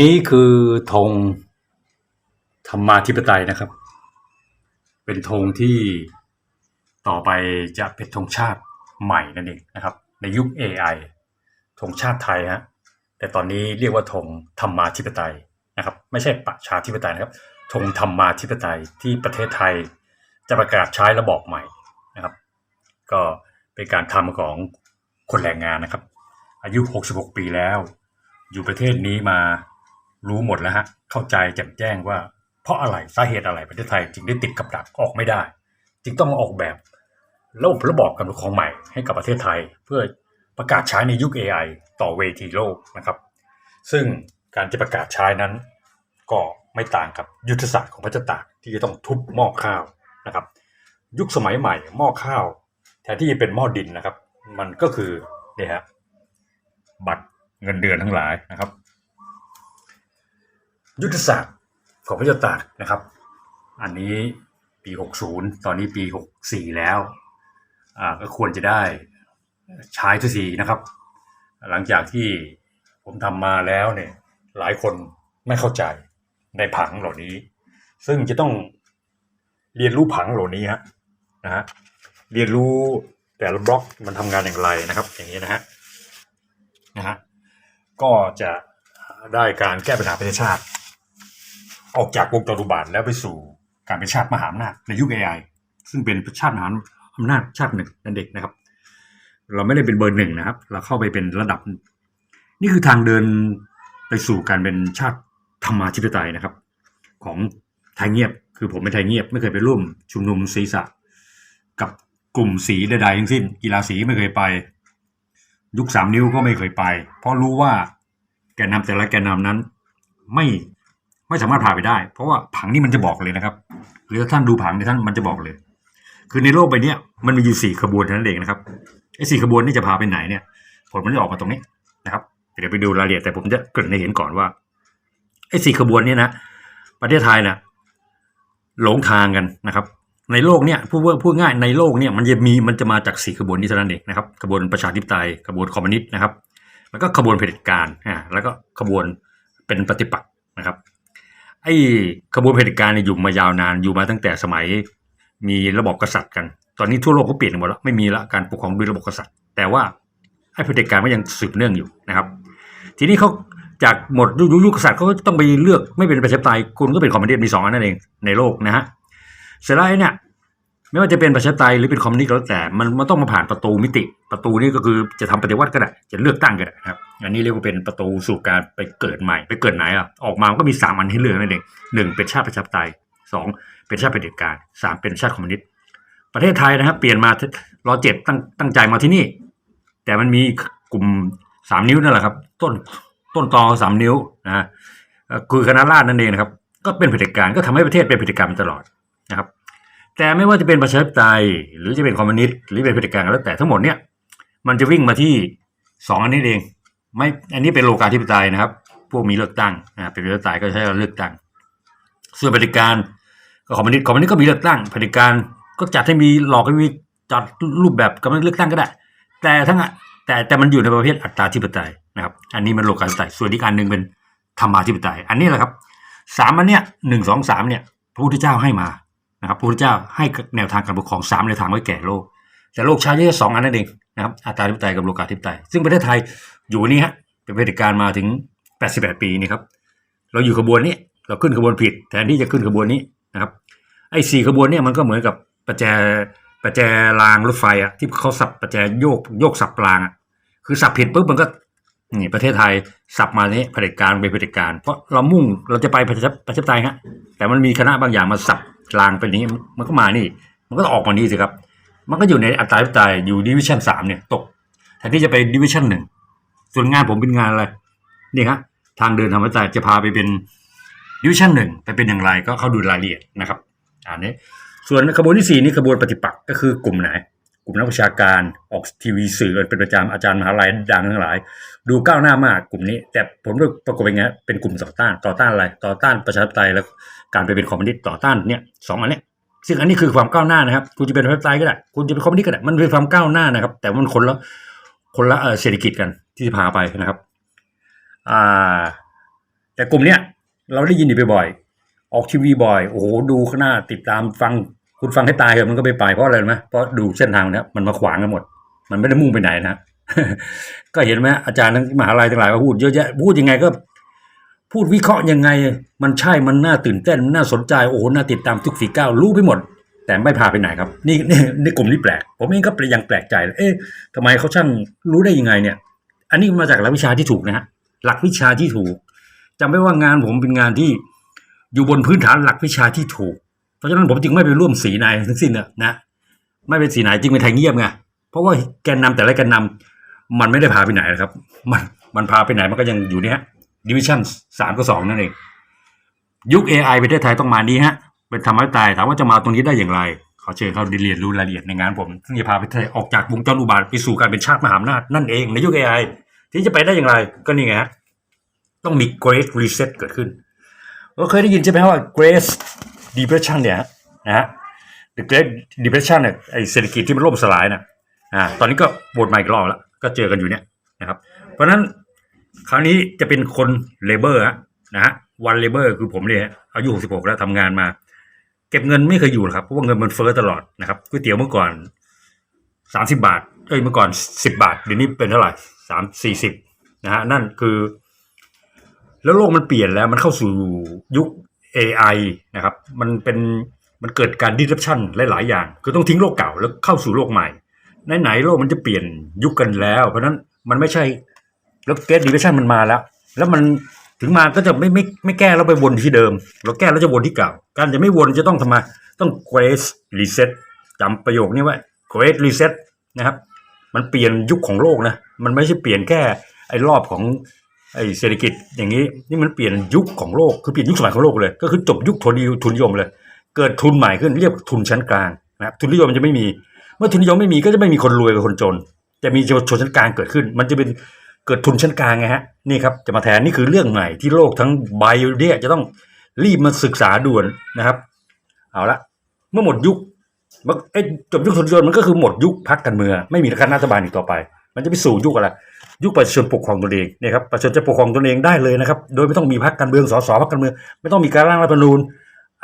นี่คือธงธรรมาธิปไตยนะครับ เป็นธงที่ต่อไปจะเป็นธงชาติใหม่นั่นเองนะครับ ในยุค AI ธงชาติไทยฮะแต่ตอนนี้เรียกว่าธงธรรมาธิปไตยนะครับ ไม่ใช่ประชาธิปไตยนะครับธงธรรมาธิปไตยที่ประเทศไทยจะประกาศใช้ระบอบใหม่นะครับ ก็เป็นการทำของคนแรงงานนะครับ อายุ 66 ปีแล้ว อยู่ประเทศนี้มา รู้หมดแล้วฮะเข้าใจแจ่มแจ้งว่า เพราะอะไรสาเหตุอะไรประเทศไทยจึงได้ติดกับดักออกไม่ได้ จึงต้องมาออกแบบระบบระบอบการปกครองใหม่ให้กับประเทศไทย เพื่อประกาศใช้ในยุค AI ต่อเวทีโลกนะครับ ซึ่งการจะประกาศใช้นั้น ก็ไม่ต่างกับยุทธศาสตร์ของพระเจ้าตากที่จะต้องทุบหม้อข้าวนะครับ ยุคสมัยใหม่หม้อข้าวแทนที่จะเป็นหม้อดินนะครับ มันก็คือเนี่ยฮะบัตรเงินเดือนทั้งหลายนะครับ ยุทธศาสตร์ของพระเจ้าตากนะครับ อันนี้ปี 60 ตอนนี้ปี 64 แล้วอ่าก็ควรจะได้ใช้ทุกทีนะครับ หลังจากที่ผมทำมาแล้วเนี่ยหลายคนไม่เข้าใจในผังเหล่านี้ ซึ่งจะต้องเรียนรู้ผังเหล่านี้ฮะนะฮะเรียนรู้แต่ละบล็อกมันทำงานอย่างไรนะครับ อย่างนี้นะฮะนะฮะก็จะได้การแก้ปัญหาประเทศชาติ ออกจากวงจรอุบาทแล้วไปสู่การเป็นชาติมหาอำนาจในยุค AI ซึ่งเป็นชาติมหาอำนาจชาติหนึ่งนั่นเด็กนะครับ เราไม่ได้เป็นเบอร์หนึ่งนะครับ เราเข้าไปเป็นระดับ นี่คือทางเดินไปสู่การเป็นชาติธรรมาธิปไตยนะครับ ของไทยเงียบ คือผมเป็นไทยเงียบ ไม่เคยไปร่วมชุมนุมศีรษะกับกลุ่มสีใดๆทั้งสิ้น กีฬาสีไม่เคยไป ยุคสามนิ้วก็ไม่เคยไป เพราะรู้ว่าแกนนำแต่ละแกนนำนั้น ไม่ ไม่สามารถพาไปได้ เพราะว่าผังนี่มันจะบอกเลยนะครับ หรือถ้าท่านดูผังในท่านมันจะบอกเลย คือในโลกใบนี้มันมีอยู่สี่ขบวนเท่านั้นเองนะครับไอ้สี่ขบวนนี่จะพาไปไหนเนี่ย ผลมันจะออกมาตรงนี้นะครับเดี๋ยวไปดูรายละเอียดแต่ผมจะเกริ่นให้เห็นก่อนว่าไอ้สี่ขบวนเนี่ยนะประเทศไทยเนี่ยหลงทางกันนะครับ ในโลกเนี่ยพูดว่าพูดง่ายในโลกเนี่ยมันจะมีมันจะมาจากสี่ขบวนนี้เท่านั้นเองนะครับขบวนประชาธิปไตยขบวนคอมมิวนิสต์นะครับ แล้วก็ขบวนเผด็จการอ่าแล้วก็ขบวนเป็นปฏิปักษ์นะครับ ไอ้ขบวนเผด็จการเนี่ยอยู่มายาวนานอยู่มาตั้งแต่สมัยมีระบบกษัตริย์กัน ตอนนี้ทั่วโลกเขาเปลี่ยนหมดแล้วไม่มีละการปกครองด้วยระบบกษัตริย์ แต่ว่าไอ้เผด็จการมันยังสืบเนื่องอยู่นะครับ ทีนี้เขาจากหมดยุคยุคกษัตริย์เขาก็ต้องไปเลือกไม่เป็นประชาธิปไตยคุณก็เป็นคอมมิวนิสต์มีสองอันนั่นเองในโลกนะฮะเสร็จแล้วเนี่ย ไม่ว่าจะเป็นประชาธิปไตยหรือเป็นคอมมิวนิสต์ก็แล้วแต่มันมันต้องมาผ่านประตูมิติ ประตูนี้ก็คือจะทำปฏิวัติก็ได้จะเลือกตั้งก็ได้ครับ อันนี้เรียกว่าเป็นประตูสู่การไปเกิดใหม่ ไปเกิดไหนอะออกมามันก็มีสามอันให้เลือกนั่นเองหนึ่งเป็นชาติประชาธิปไตยสองเป็นชาติเผด็จการสามเป็นชาติคอมมิวนิสต์ประเทศไทยนะครับเปลี่ยนมารอเจ็ดตั้งตั้งใจมาที่นี่ แต่มันมีกลุ่มสามนิ้วนั่นแหละครับ ต้นต้นตอสามนิ้วนะคือคณะราษฎรนั่นเองนะครับ ก็เป็นเผด็จการก็ทำให้ประเทศเป็นเผด็จการมาตลอดนะครับ แต่ไม่ว่าจะเป็นประชาธิปไตยหรือจะเป็นคอมมิวนิสต์หรือเป็นเผด็จการก็แล้วแต่ทั้งหมดเนี่ยมันจะวิ่งมาที่สองอันนี้เองไม่อันนี้เป็นโลกาธิปไตยนะครับ พวกมีเลือกตั้งอ่าเป็นประชาธิปไตยก็ใช้เลือกตั้ง ส่วนเผด็จการก็คอมมิวนิสต์คอมมิวนิสต์ก็มีเลือกตั้งเผด็จการก็จัดให้มีหลอกให้มีจัดรูปแบบกำลังเลือกตั้งก็ได้ แต่ทั้งอะแต่แต่มันอยู่ในประเภทอัตราธิปไตยนะครับ อันนี้มันโลกาธิปไตยส่วนอีกอันหนึ่งเป็นธรรมาธิปไตย อันนี้แหละครับสามอันเนี้ยหนึ่งสองสามเนี่ยพระพุทธเจ้าให้มา นะครับพระพุทธเจ้าให้แนวทางการปกครองสามแนวทางไว้แก่โลก แต่โลกใช้แค่สองอันนั่นเองนะครับอัตราธิปไตยกับโลกาธิปไตย ซึ่งประเทศไทยอยู่นี่ฮะเป็นเผด็จการมาถึง 88 ปีนี่ครับเราอยู่ขบวนนี้เราขึ้นขบวนผิดแทนที่จะขึ้นขบวนนี้นะครับไอ้สี่ขบวนเนี่ยมันก็เหมือนกับประแจประแจรางรถไฟอะที่เขาสับประแจโยกโยกสับรางอะคือสับผิดปุ๊บมันก็นี่ประเทศไทยสับมานี้เผด็จการเป็นเผด็จการ เพราะเรามุ่งเราจะไปประชาประชาธิปไตยฮะแต่มันมีคณะบางอย่างมาสับ รางเป็นอย่างนี้มันก็มานี่ มันก็ออกมานี่สิครับ มันก็อยู่ในอัตราธิปไตยอยู่ดิวิชั่นสามเนี่ยตกแทนที่จะไปดิวิชั่นหนึ่งส่วนงานผมเป็นงานอะไรนี่ครับทางเดินธรรมศาสตร์จะพาไปเป็นดิวิชั่นหนึ่งไปเป็นอย่างไรก็เข้าดูรายละเอียดนะครับอันนี้ส่วนขบวนที่สี่นี่ขบวนปฏิปักษ์ก็คือกลุ่มไหน กลุ่มนักวิชาการออกทีวีสื่อเป็นประจำอาจารย์มหาลัยดังทั้งหลาย ดูก้าวหน้า มากกลุ่มนี้ แต่ผมปรากฏเป็นไงเป็นกลุ่มต่อต้านต่อต้านอะไรต่อต้านประชาธิปไตยแล้ว การไปเป็นคอมมิวนิสต์ต่อต้านเนี่ยสองอันเนี้ยซึ่งอันนี้คือความก้าวหน้านะครับคุณจะเป็นประชาธิปไตยก็ได้คุณจะเป็นคอมมิวนิสต์ก็ได้มันเป็นความก้าวหน้านะครับ แต่มันคนละคนละเศรษฐกิจกันที่จะพาไปนะครับอ่าแต่กลุ่มเนี้ยเราได้ยินอยู่บ่อยออกทีวีบ่อยโอ้โหดูข้างหน้าติดตามฟังคุณฟังให้ตายเถอะมันก็ไม่ไปเพราะอะไรไหมเพราะดูเส้นทางเนี้ยมันมาขวางกันหมด มันไม่ได้มุ่งไปไหนนะก็เห็นไหมอาจารย์ทั้งมหาลัยทั้งหลายก็พูดเยอะแยะพูดยังไงก็ พูดวิเคราะห์ยังไง มันใช่มันน่าตื่นเต้นมันน่าสนใจโอ้โหน่าติดตามทุกฝีก้าวรู้ไปหมด แต่ไม่พาไปไหนครับ นี่นี่นี่กลุ่มนี้แปลก ผมเองก็ยังแปลกใจเอ๊ะทำไมเขาช่างรู้ได้ยังไงเนี่ย อันนี้มาจากหลักวิชาที่ถูกนะฮะหลักวิชาที่ถูกจำไว้ว่างานผมเป็นงานที่อยู่บนพื้นฐานหลักวิชาที่ถูก เพราะฉะนั้นผมจึงไม่ไปร่วมสีนายทั้งสิ้นนะนะไม่เป็นสีไหนจึงเป็นไทยเงียบไงเพราะว่าแกนนำแต่ละแกนนำมันไม่ได้พาไปไหนนะครับ มันมันพาไปไหนมันก็ยังอยู่เนี่ย ดิวิชั่นสามกับสองนั่นเอง ยุค AI ประเทศไทยต้องมานี้ฮะ เป็นธรรมะตายถามว่าจะมาตรงนี้ได้อย่างไร ขอเชิญเขาเรียนรู้รายละเอียดในงานผม ซึ่งจะพาประเทศไทยออกจากวงจรอุบาทไปสู่การเป็นชาติมหาอำนาจนั่นเองในยุค AI ที่จะไปได้อย่างไร ก็นี่ไงฮะ ต้องมี Great Reset เกิดขึ้นเราเคยได้ยินใช่ไหมว่า Great Depression เนี่ยนะฮะ The Great Depression เนี่ยไอเศรษฐกิจที่มันล่มสลายน่ะอ่าตอนนี้ก็วนมาอีกรอบแล้วก็เจอกันอยู่เนี่ยนะครับ เพราะนั้น คราวนี้จะเป็นคนเลเบอร์นะฮะวันเลเบอร์คือผมเนี่ยฮะอายุ66แล้วทำงานมา เก็บเงินไม่เคยอยู่หรอกครับเพราะว่าเงินมันเฟ้อตลอดนะครับก๋วยเตี๋ยวเมื่อก่อนสามสิบาทเอ้ยเมื่อก่อนสิบาทเดี๋ยวนี้เป็นเท่าไหร่สามสี่สิบนะฮะนั่นคือ แล้วโลกมันเปลี่ยนแล้วมันเข้าสู่ยุค AI นะครับ มันเป็นมันเกิดการ disruption หลาย ๆ อย่าง คือต้องทิ้งโลกเก่าแล้วเข้าสู่โลกใหม่ไหนๆโลกมันจะเปลี่ยนยุคกันแล้ว เพราะนั้นมันไม่ใช่ แล้วเก t ดิเ s ชันมันมาแล้ว แล้วมันถึงมาก็จะไม่ไม่ไม่แก้แล้วไปวนที่เดิม เราแก้แล้วจะวนที่เก่า การจะไม่วนจะต้องทำไมต้อง grace reset จำประโยคนี้ไว้ grace reset นะครับ มันเปลี่ยนยุคของโลกนะ มันไม่ใช่เปลี่ยนแค่ไอ้รอบของไอ้เศรษฐกิจอย่างนี้นี่มันเปลี่ยนยุคของโลกคือเปลี่ยนยุคสมัยของโลกเลย ก็คือจบยุคทุนนิยมทุนนิยมเลย เกิดทุนใหม่ขึ้นเรียกทุนชั้นกลางนะครับทุนนิยมมันจะไม่มี เมื่อทุนนิยมไม่มีก็จะไม่มีคนรวยกับคนจนจะมีชนชั้นกลางเกิดขึ้น มันจะเป็น เกิดทุนชั้นกลางไงฮะนี่ครับจะมาแทนนี่คือเรื่องใหม่ที่โลกทั้งใบเนี่ยจะต้องรีบมาศึกษาด่วนนะครับ เอาละเมื่อหมดยุคมันเอ้ยจบยุคทุนนิยมมันก็คือหมดยุคพักการเมืองไม่มีการรัฐบาลอีกต่อไป มันจะไปสู่ยุคอะไรยุคประชาชนปกครองตนเองเนี่ยครับประชาชนจะปกครองตนเองได้เลยนะครับ โดยไม่ต้องมีพรรคการเมืองสสพรรคการเมืองไม่ต้องมีการร่างรัฐธรรมนูญ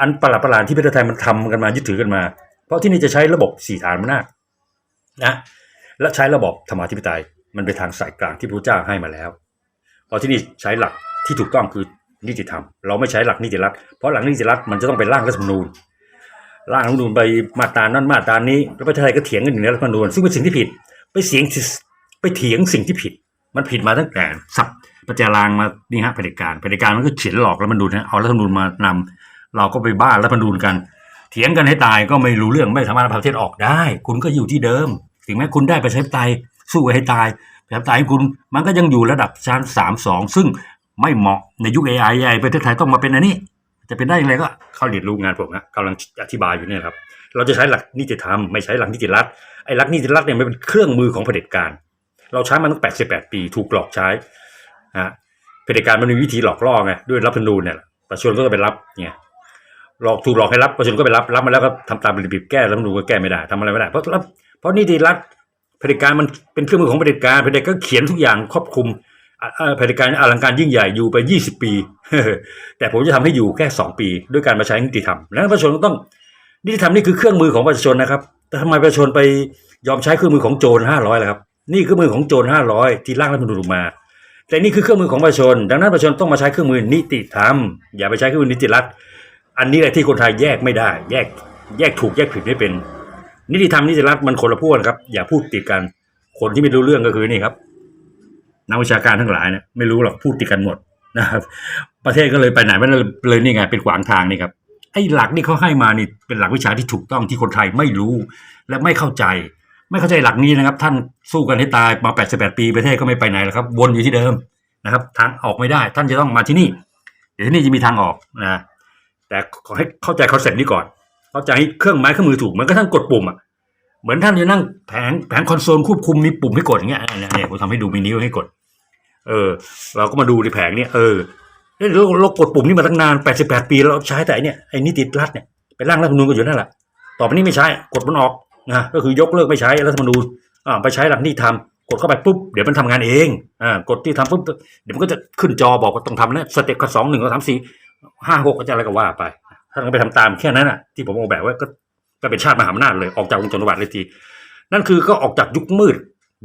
อันประหลาดประหลาดที่ประเทศไทยมันทำกันมายึดถือกันมา เพราะที่นี่จะใช้ระบบสี่ฐานอำนาจนะและใช้ระบบธรรมาธิปไตย มันเป็นทางสายกลางที่พระเจ้าให้มาแล้วเพราะที่นี่ใช้หลักที่ถูกต้องคือนิติธรรม เราไม่ใช้หลักนิติรัฐเพราะหลักนิติรัฐมันจะต้องไปร่างรัฐธรรมนูญร่างรัฐธรรมนูญไปมาตรานั้นมาตรานี้แล้วประเทศไทยก็เถียงกันอยู่ในรัฐธรรมนูญซึ่งเป็นสิ่งที่ผิดไปเสียงไปเถียงสิ่งที่ผิด มันผิดมาตั้งแต่สับประจารางมานี่ฮะเผด็จการเผด็จการมันก็เขียนหลอกรัฐธรรมนูญนะเอารัฐธรรมนูญมานำเราก็ไปบ้านรัฐธรรมนูญกัน เถียงกันให้ตายก็ไม่รู้เรื่องไม่สามารถพาประเทศออกได้ คุณก็อยู่ที่เดิม ถึงแม้คุณได้ประชาธิปไตย สู้ให้ตายประชาธิปไตยของคุณมันก็ยังอยู่ระดับชั้นสามสองซึ่งไม่เหมาะในยุค AI ใหญ่ประเทศไทยต้องมาเป็นอันนี้ จะเป็นได้ยังไงก็เข้าเรียนรู้งานผมนะกำลังอธิบายอยู่เนี่ยครับ เราจะใช้หลักนิติธรรมไม่ใช้หลักนิติรัฐไอ้หลักนิติรัฐเนี่ยมันเป็นเครื่องมือของเผด็จการ เราใช้มาตั้ง 88 ปีถูกหลอกใช้ฮะเผด็จการมันมีวิธีหลอกล่อไงด้วยรัฐธรรมนูญเนี่ยประชาชนก็ไปรับเนี่ยหลอกถูกหลอกให้รับประชาชนก็ไปรับรับมาแล้วก็ทำตามระเบียบแก้รัฐธรรมนูญก็แก้ไม่ได้ทำอะไรไม่ได้เพราะรับเพราะนิติรัฐ เผด็จการมันเป็นเครื่องมือของเผด็จการเผด็จการก็เขียนทุกอย่างครอบคลุมเผด็จการอลังการยิ่งใหญ่อยู่ไป 20 ปี แต่ผมจะทำให้อยู่แค่ 2 ปี ด้วยการมาใช้นิติธรรมแล้วประชาชนต้องนิติธรรมนี่คือเครื่องมือของประชาชนนะครับแต่ทำไมประชาชนไปยอมใช้เครื่องมือของโจร500ล่ะครับนี่คือมือของโจรห้าร้อยที่ร่างรัฐมนูญมา แต่นี่คือเครื่องมือของประชาชน ดังนั้นประชาชนต้องมาใช้เครื่องมือนิติธรรม อย่าไปใช้เครื่องมือนิติรัฐ อันนี้แหละที่คนไทยแยกไม่ได้ แยกแยกถูกแยกผิดไม่เป็น นิติธรรมนิติรัฐมันคนละพวกนะครับ อย่าพูดติดกัน คนที่ไม่รู้เรื่องก็คือนี่ครับนักวิชาการทั้งหลายเนี่ยไม่รู้หรอกพูดติดกันหมดนะครับ ประเทศก็เลยไปไหนไม่ได้เลยนี่ไงเป็นขวางทางนี่ครับไอ้หลักนี่เขาให้มานี่เป็นหลักวิชาที่ถูกต้องที่คนไทยไม่รู้และไม่เข้าใจ ไม่เข้าใจหลักนี้นะครับ ท่านสู้กันให้ตายมา88ปีประเทศก็ไม่ไปไหนแล้วครับ วนอยู่ที่เดิมนะครับ ทางออกไม่ได้ ท่านจะต้องมาที่นี่ เดี๋ยวที่นี่จะมีทางออกนะแต่ขอให้เข้าใจคอนเซ็ปต์นี้ก่อน เขาใจให้เครื่องไม้เครื่องมือถูกเหมือนกับท่านกดปุ่มอะเหมือนท่านจะนั่งแผงแผงคอนโซลควบคุมมีปุ่มให้กดอย่างเงี้ยเนี่ยเนี่ยผมทำให้ดูมีนิ้วให้กด เออ เราก็มาดูในแผงเนี่ยเออเอ้ยเราเรากดปุ่มนี้มาตั้งนาน 88 ปีเราใช้แต่เนี่ยไอ้นิติรัฐเนี่ยไปร่างรัฐธรรมนูญกันอยู่นั่นแหละต่อไปนี้ไม่ใช้กดมันออกนะก็คือยกเลิกไม่ใช้รัฐธรรมนูญอ่าไปใช้หลักนิติธรรมกดเข้าไปปุ๊บเดี๋ยวมันทำงานเองอ่ากดที่ทำปุ๊บเดี๋ยวมันก็จะขึ้นจอบอกว่าต้องทำนะสเต็ปสองหนึ่งสามสี่ห้าหกก็จะอะไรก็ว่าไป ท่านก็ไปทำตามแค่นั้นอะที่ผมออกแบบไว้ก็ก็เป็นชาติมหาอำนาจเลยออกจากวงจรวัฏเลยที นั่นคือก็ออกจากยุคมืด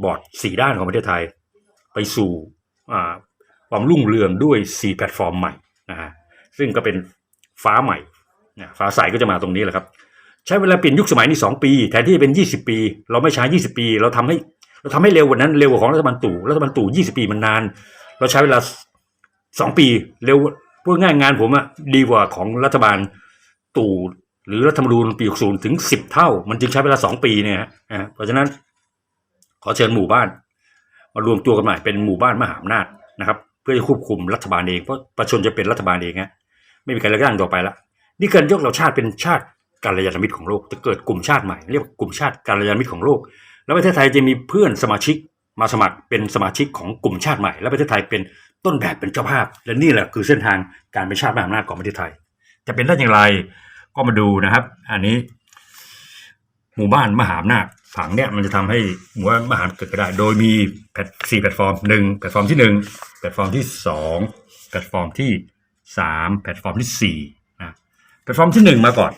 บอดสี่ด้านของประเทศไทย ไปสู่ความรุ่งเรืองด้วยสี่แพลตฟอร์มใหม่นะฮะซึ่งก็เป็นฟ้าใหม่นะฟ้าใสก็จะมาตรงนี้แหละครับ ใช้เวลาเปลี่ยนยุคสมัยนี่สองปีแทนที่จะเป็นยี่สิบปี เราไม่ใช้ยี่สิบปี เราทำให้เราทำให้เร็วกว่านั้นเร็วกว่าของรัฐบาลตู่รัฐบาลตู่ยี่สิบปีมันนาน เราใช้เวลาสองปีเร็ว พูดง่ายงานผมอะดีกว่าของรัฐบาลตู่หรือรัฐธรรมนูญปี60ถึงสิบเท่า มันจึงใช้เวลาสองปีเนี่ยฮะเพราะฉะนั้นขอเชิญหมู่บ้าน มารวมตัวกันใหม่เป็นหมู่บ้านมหาอำนาจนะครับ เพื่อจะควบคุมรัฐบาลเองเพราะประชาชนจะเป็นรัฐบาลเองฮะไม่มีใครเลือกตั้งต่อไปละนี่การยกเราชาติเป็นชาติการยานมิตรของโลกจะเกิดกลุ่มชาติใหม่เรียกว่ากลุ่มชาติการยานมิตรของโลก แล้วประเทศไทยจะมีเพื่อนสมาชิกมาสมัครเป็นสมาชิกของกลุ่มชาติใหม่ และประเทศไทยเป็น ต้นแบบเป็นเจ้าภาพ และนี่แหละคือเส้นทางการเป็นชาติมหาอำนาจของประเทศไทย จะเป็นได้อย่างไรก็มาดูนะครับ อันนี้ หมู่บ้านมหาอำนาจผังเนี่ยมันจะทำให้หมู่บ้านมหาอำนาจเกิดขึ้นได้ โดยมีแพสี่แพลตฟอร์มหนึ่งแพลตฟอร์มที่หนึ่งแพลตฟอร์มที่สองแพลตฟอร์มที่สามแพลตฟอร์มที่สี่นะแพลตฟอร์มที่หนึ่งมาก่อน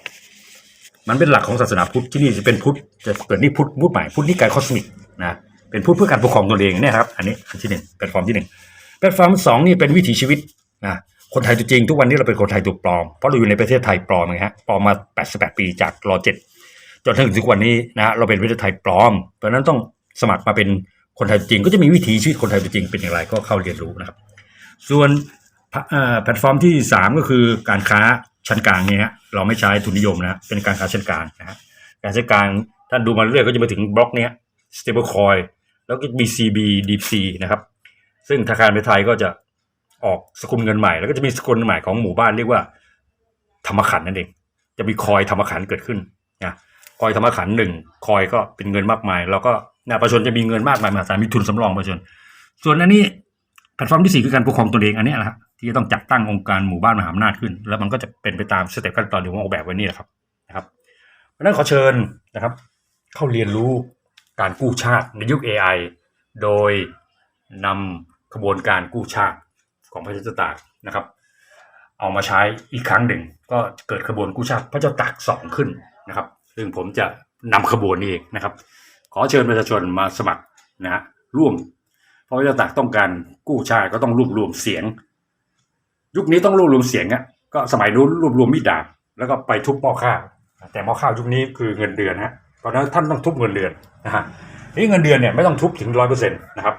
มันเป็นหลักของศาสนาพุทธที่นี่จะเป็นพุทธจะเกิดนี่พุทธพุทธใหม่พุทธนิกายคอสมิกนะเป็นพุทธเพื่อการปกครองตนเองเนี่ยครับ อันนี้อันที่หนึ่งแพลตฟอร์มที่หนึ่ง แพลตฟอร์มสองนี่เป็นวิถีชีวิตนะคนไทยตัวจริงทุกวันนี้เราเป็นคนไทยตัวปลอม เพราะเราอยู่ในประเทศไทยปลอมไงฮะปลอมมา 88 ปีจากรอเจ็ดจนถึงทุกวันนี้นะเราเป็นประเทศไทยปลอม เพราะนั้นต้องสมัครมาเป็นคนไทยจริง ก็จะมีวิถีชีวิตคนไทยจริงเป็นอย่างไรก็เข้าเรียนรู้นะครับ ส่วนแพลตฟอร์มที่ 3 ก็คือการค้าชั้นกลางเนี่ยฮะเราไม่ใช้ทุนนิยมนะเป็นการค้าชั้นกลางนะฮะการชั้นกลางท่านดูมาเรื่อยก็จะมาถึงบล็อกเนี้ย stable coin แล้วก็ BCB DeepC นะครับ ซึ่งธนาคารไทยก็จะออกสกุลเงินใหม่ แล้วก็จะมีสกุลใหม่ของหมู่บ้านเรียกว่า ธรรมขันนั่นเอง จะมีคอยธรรมขันเกิดขึ้นนะคอยธรรมขันหนึ่งคอยก็เป็นเงินมากมาย แล้วก็นะประชาชนจะมีเงินมากมายมหาศาลมีทุนสำรองประชาชน ส่วนอันนี้แพลตฟอร์มที่สี่คือการปกครองตนเองอันนี้นะครับที่จะต้องจัดตั้งองค์การหมู่บ้านมหาอำนาจขึ้น แล้วมันก็จะเป็นไปตามสเต็ปขั้นตอนที่ผมออกแบบไว้นี่แหละครับนะครับเพราะฉะนั้นขอเชิญนะครับ เข้าเรียนรู้การกู้ชาติในยุค AI โดยนำ ขบวนการกู้ชาติของพระเจ้าตากนะครับ เอามาใช้อีกครั้งหนึ่ง ก็เกิดขบวนกู้ชาติพระเจ้าตากสองขึ้นนะครับ ซึ่งผมจะนำขบวนนี้เองนะครับ ขอเชิญประชาชนมาสมัครนะฮะร่วม เพราะพระเจ้าตากต้องการกู้ชาติก็ต้องรวบรวมเสียง ยุคนี้ต้องรวบรวมเสียงอะก็สมัยนู้นรวบรวมมีดดาบแล้วก็ไปทุบหม้อข้าวแต่หม้อข้าวยุคนี้คือเงินเดือนฮะเพราะนั้นท่านต้องทุบเงินเดือนนะฮะนี่เงินเดือนเนี่ยไม่ต้องทุบถึงร้อยเปอร์เซ็นต์นะครับ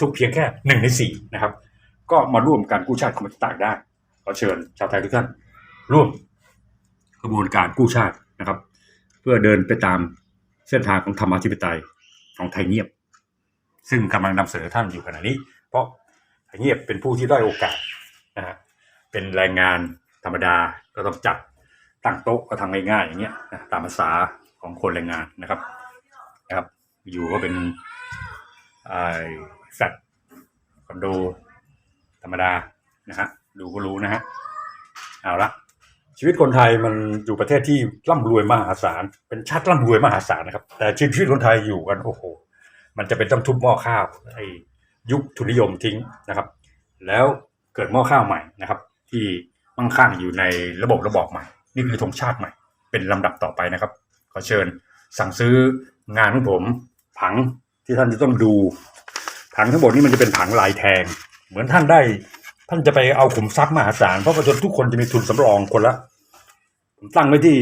ทุบเพียงแค่หนึ่งในสี่นะครับ ก็มาร่วมการกู้ชาติของประเทศต่างได้ขอเชิญชาวไทยทุกท่านร่วมกระบวนการกู้ชาตินะครับ เพื่อเดินไปตามเส้นทางของธรรมาธิปไตยของไทยเงียบ ซึ่งกำลังนำเสนอท่านอยู่ขณะนี้ เพราะไทยเงียบเป็นผู้ที่ได้โอกาสนะฮะเป็นแรงงานธรรมดาก็ต้องจัดตั้งโต๊ะก็ทำง่ายๆอย่างเงี้ยนะตามภาษาของคนแรงงานนะครับนะครับ อยู่ก็เป็นไอ สัตว์คอนโด ธรรมดานะฮะดูก็รู้นะฮะเอาละชีวิตคนไทยมันอยู่ประเทศที่ร่ำรวยมหาศาล เป็นชาติร่ำรวยมหาศาลนะครับ แต่ชีวิตคนไทยอยู่กันโอ้โห มันจะเป็นต้องทุบหม้อข้าวไอ้ยุคทุนนิยมทิ้งนะครับ แล้วเกิดหม้อข้าวใหม่นะครับ ที่มั่งคั่งอยู่ในระบบระบอบใหม่ นี่คือธงชาติใหม่ เป็นลำดับต่อไปนะครับ ขอเชิญสั่งซื้องานของผมผังที่ท่านจะต้องดู ผังทั้งหมดนี้มันจะเป็นผังลายแทง เหมือนท่านได้ ท่านจะไปเอาขุมทรัพย์มหาศาลเพราะประชาชนทุกคนจะมีทุนสำรองคนละผมตั้งไว้ที่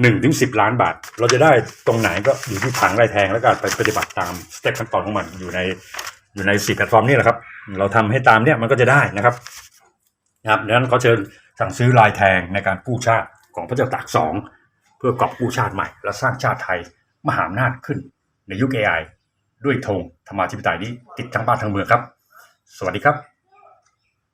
หนึ่งถึงสิบล้านบาท เราจะได้ตรงไหนก็อยู่ที่ผังลายแทงแล้วก็ไปปฏิบัติตามสเต็ปขั้นตอนของมันอยู่ในอยู่ในสี่แพลตฟอร์มนี่แหละครับ เราทำให้ตามเนี่ยมันก็จะได้นะครับนะครับดังนั้นเขาเชิญสั่งซื้อลายแทงในการกู้ชาติของพระเจ้าตากสองเพื่อกอบกู้ชาติใหม่ และสร้างชาติไทยมหาอำนาจขึ้นในยุค AI ด้วยธงธรรมาธิปไตยนี้ติดทั้งบ้านทั้งเมืองครับ สวัสดีครับ